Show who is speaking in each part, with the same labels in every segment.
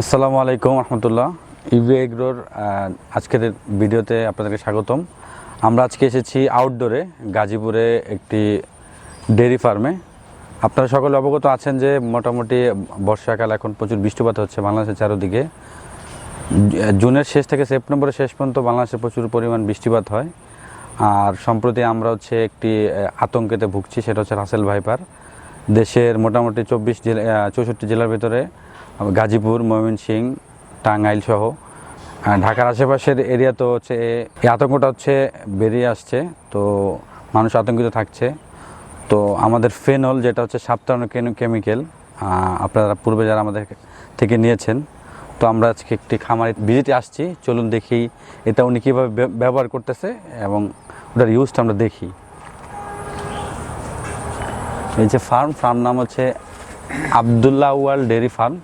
Speaker 1: আসসালামু আলাইকুম রহমতুল্লাহ। ইভি এগ্রোর আজকের ভিডিওতে আপনাদেরকে স্বাগতম। আমরা আজকে এসেছি আউটডোরে গাজীপুরে একটি ডেয়ারি ফার্মে আপনারা সকলে অবগত আছেন যে মোটামুটি বর্ষাকাল, এখন প্রচুর বৃষ্টিপাত হচ্ছে বাংলাদেশের চারদিকে। জুনের শেষ থেকে সেপ্টেম্বরের শেষ পর্যন্ত বাংলাদেশে প্রচুর পরিমাণ বৃষ্টিপাত হয়। আর সম্প্রতি আমরা হচ্ছে একটি আতঙ্কেতে ভুগছি, সেটা হচ্ছে রাসেল ভাইপার। দেশের মোটামুটি চব্বিশ জেলা চৌষট্টি জেলার ভিতরে গাজীপুর ময়মনসিংহ টাঙ্গাইল সহ। ঢাকার আশেপাশের এরিয়া তো হচ্ছে, এই আতঙ্কটা হচ্ছে বেরিয়ে আসছে। তো মানুষ আতঙ্কিত থাকছে। তো আমাদের ফেনল, যেটা হচ্ছে সাপ্তাহন কেমিক্যাল আপনারা পূর্বে যারা আমাদের থেকে নিয়েছেন, তো আমরা আজকে একটি খামারে ভিজিটে আসছি। চলুন দেখি এটা উনি কীভাবে ব্যবহার করতেছে এবং ওটার ইউজটা আমরা দেখি। এই যে ফার্ম ফার্ম নাম হচ্ছে আবদুল্লাহ ওয়াল ডেয়ারি ফার্ম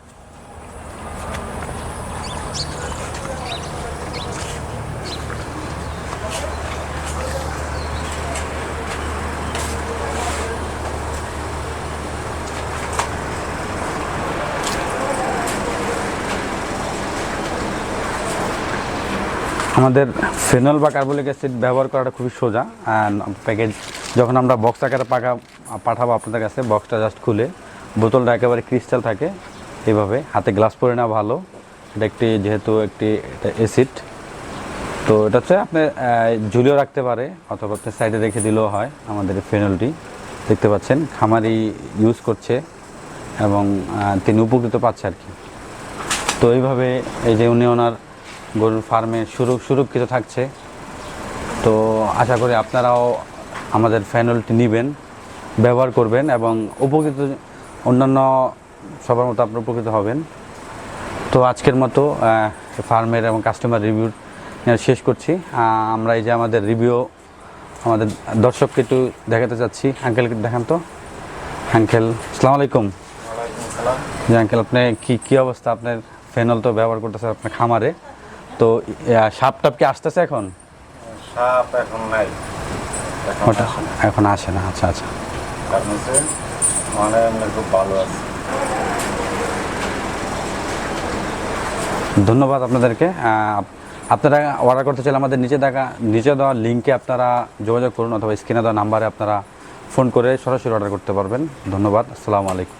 Speaker 1: আমাদের ফেনল বা কার্বলিক অ্যাসিড ব্যবহার করাটা খুবই সোজা প্যাকেজ যখন আমরা বক্স আকারে পাকা পাঠাবো আপনাদের কাছে বক্সটা জাস্ট খুলে বোতলটা একেবারে ক্রিস্টাল থাকে এইভাবে হাতে গ্লাস পরে নেওয়া ভালো। এটা একটি যেহেতু একটি এটা অ্যাসিড তো এটা হচ্ছে আপনি আহ, ঝুলিয়েও রাখতে পারে অথবা আপনি সাইডে রেখে দিলেও হয় আমাদের ফেনলটি দেখতে পাচ্ছেন খামারি ইউজ করছে এবং তিনি উপকৃত পাচ্ছে আর কি। তো এইভাবে এই যে উনি ওনার গরুর ফার্মে সুরু সুরক্ষিত থাকছে। তো আশা করি আপনারাও আমাদের ফ্যানলটি নেবেন ব্যবহার করবেন এবং উপকৃত অন্যান্য সবার মতো আপনারা উপকৃত হবেন। তো আজকের মতো ফার্মের এবং কাস্টমার রিভিউ শেষ করছি। আমরা এই যে আমাদের রিভিউ আমাদের দর্শককে একটু দেখাতে চাচ্ছি। আঙ্কেলকে দেখান তো। আঙ্কেল আসসালামু আলাইকুম। যে আঙ্কেল আপনি কি কি অবস্থা? আপনার ফেনল তো ব্যবহার করতেছে আপনার খামারে। তো সাপ টাপ কি আসতেছে এখন?
Speaker 2: সাপ এখন নাই। এখন আসে না।
Speaker 1: এখন আসে না আচ্ছা আচ্ছা।
Speaker 2: কারণ হচ্ছে মানে খুব ভালো আছে।
Speaker 1: ধন্যবাদ আপনাদেরকে। আপনারা অর্ডার করতে চাইলে আমাদের নিচে দেখা নিচে দেওয়া লিঙ্কে আপনারা যোগাযোগ করুন অথবা স্ক্রিনে দেওয়া নাম্বারে আপনারা ফোন করে সরাসরি অর্ডার করতে পারবেন। ধন্যবাদ আসসালামু আলাইকুম।